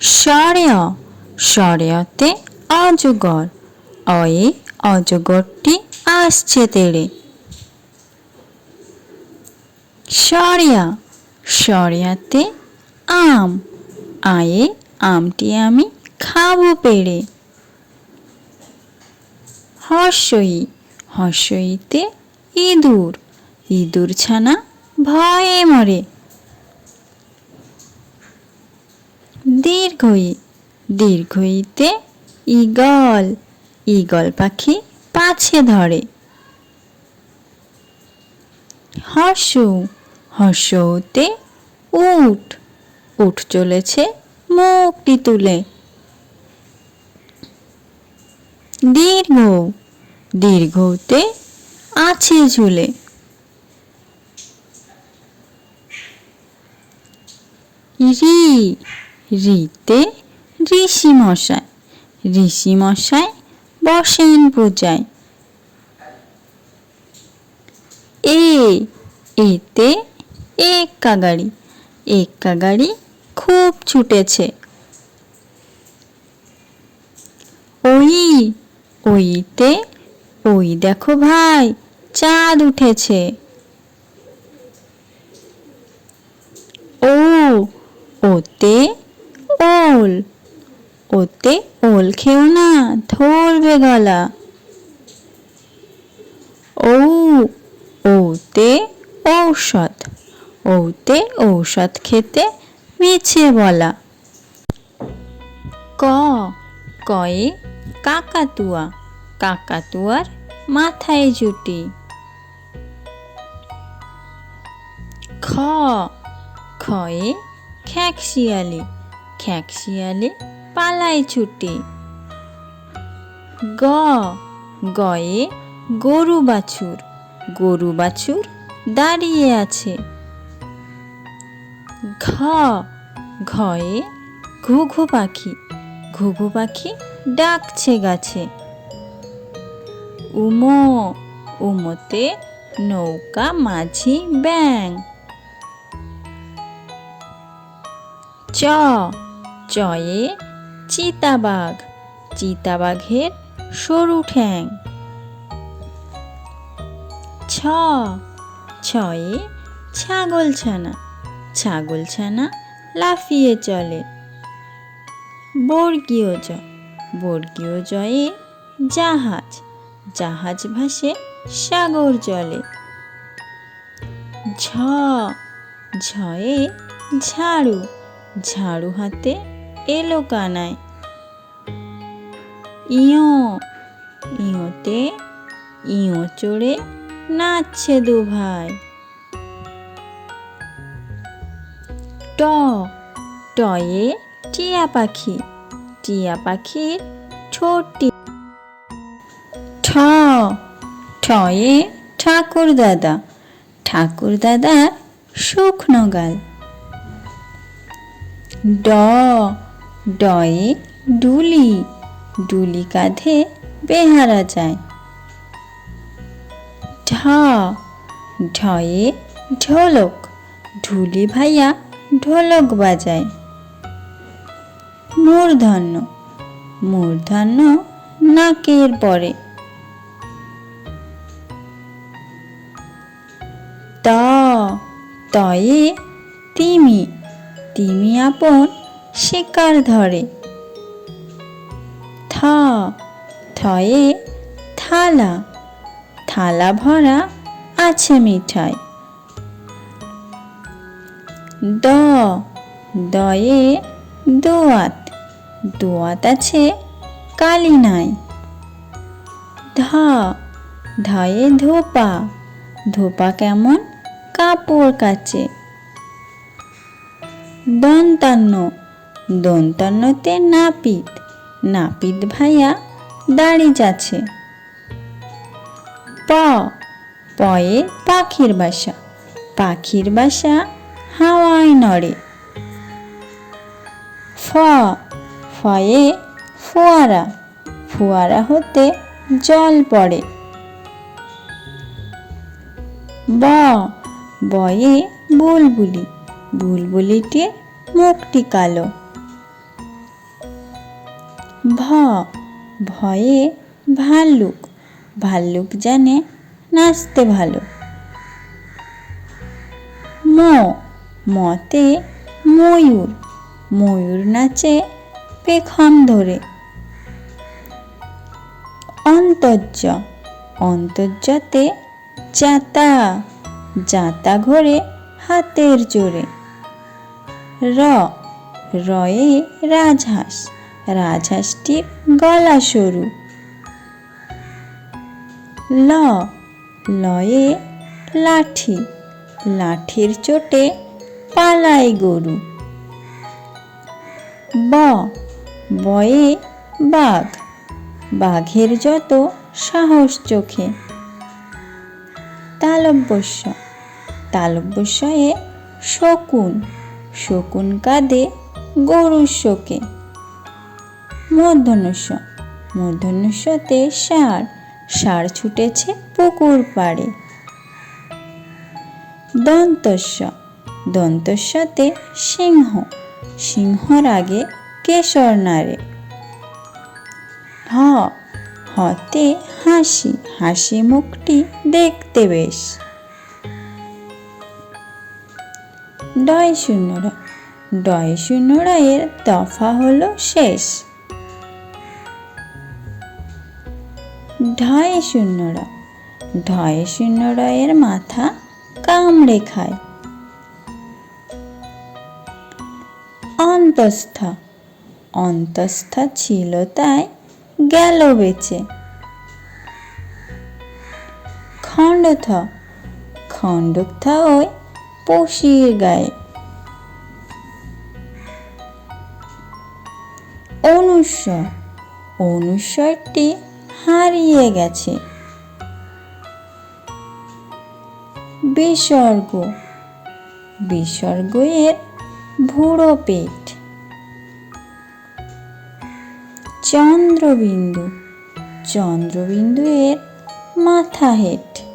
স্বরে অ অজগর। অয়ে অজগরটি আসছে তেড়ে। সরিয়া সরিয়াতে আম। আয়ে আমটি আমি খাব পেড়ে। হর্ষই, হর্ষইতে ইঁদুর। ইঁদুর ছানা ভয়ে মরে। দীর্ঘই, দীর্ঘইতে ঈগল ঈগল পাখি পাছে ধরে। হর্ষ হর্ষতে উট উঠ চলেছে মুখটি তুলে। দীর্ঘ, দীর্ঘতে আছে ঝুলে। রি রিতে ঋষি মশাই ঋষি মশাই বসেন পূজায়। এ, এতে এক্কা গাড়ি এক্কা গাড়ি খুব ছুটেছে। ওই, ওইতে, ওই দেখো ভাই, চাঁদ উঠেছে। ও, ওতে ওতে ওল খেও না, ধরবে গলা। ও ওতে ঔষধ ওতে ঔষধ খেতে মিছে বলা। ক, কয়ে কাকাতুয়া, কাকাতুয়ার মাথায় জুটি। খ, খয়ে খ্যাকশিয়ালি খ্যাকশিয়ালি পালায় ছুটি। গ, গয়ে গরু বাছুর। গরু বাছুর দাঁড়িয়ে আছে। ঘ, ঘয়ে ঘুঘু পাখি। ঘুঘু পাখি ডাকছে গাছে। উম, উমোতে নৌকা মাঝি ব্যাং চ, চয়ে চিতাবাঘ। চিতাবাঘের সরু ঠ্যাং। ছ। ছয়ে ছাগল ছানা ছাগল ছানা লাফিয়ে চলে। বর্গীয় জ বর্গীয় জয়ে জাহাজ। জাহাজ ভাসে সাগর জলে। ঝ। ঝয়ে ঝাড়ু। ঝাড়ু হাতে এলো কানায় ইয়, ইয়োতে ইয়ো চড়ে নাচছে দু ভাই ট, টয়ে টিয়া পাখি, টিয়া পাখির ছোটটি। ঠ ঠয়ে ঠাকুর দাদা, ঠাকুর দাদার শুকনো গাল। ড ডয়ে ডুলি ডুলি কাঁধে বেহারা যায়। ঢ, ঢয়ে ঢোলক, ঢুলি ভাইয়া ঢোলক বাজায়। মূর্ধন্য মূর্ধন্য নাকের পরে। ত, তয়ে তিমি তিমি আপন শিকার ধরে। থ, থয়ে থালা। থালা ভরা আছে মিঠাই। দ, দয়ে দোয়াত। দোয়াত আছে কালি নাই। ধ, ধয়ে ধোপা। ধোপা কেমন? কাপড় কাচে। দন্তান্ন দন্তান্নতে নাপিত। নাপিত ভাইয়া দাড়ি যাচ্ছে। প। পয়ে পাখির বাসা। পাখির বাসা হাওয়ায় নড়ে। ফ। ফয়ে ফোয়ারা। ফোয়ারা হতে জল পড়ে। ব। বয়ে বুলবুলি। বুলবুলিটির মুখটি কালো। ভ ভয়ে ভাল্লুক। ভাল্লুক জানে নাচতে ভালো। ম, মতে ময়ূর। ময়ূর নাচে পেখম ধরে। অন্তর্য, অন্তর্যতে যাতা। যাতা ঘোরে হাতের জোরে। র, রয়ে রাজহাঁস। রাজহাঁসটির গলা সরু। ল, লয়ে লাঠি, লাঠির চোটে পালায় গরু। ব, বয়ে বাঘ, বাঘের যত সাহস চোখে। তালব্যস্য, তালব্যস্যয়ে শকুন শকুন কাঁদে গরুর শোকে। মূর্ধন্যস্য মূর্ধন্যস্যতে ষাঁড় ষাঁড় ছুটেছে পুকুর পাড়ে। দন্তস্য। দন্তস্যতে সিংহ। সিংহর আগে কেশর নাড়ে। হ। হতে হাসি। হাসি মুখটি দেখতে বেশ। ডয় শূন্যরা। ডয় শূন্যরা এর দফা হলো শেষ। ঢয় শূন্যরা। ঢয় শূন্যরা এর মাথা কামড়ে খায়। অন্তস্থা। অন্তস্থা ছিল তাই গেল বেঁচে। খণ্ডথ খণ্ডকথা ওই পশির গায়ে। অনুস্বর। অনুস্বরটি হারিয়ে গেছে। বিসর্গ। বিসর্গ এর ভুড়ো পেট। চন্দ্রবিন্দু। চন্দ্রবিন্দু এর মাথা হেট।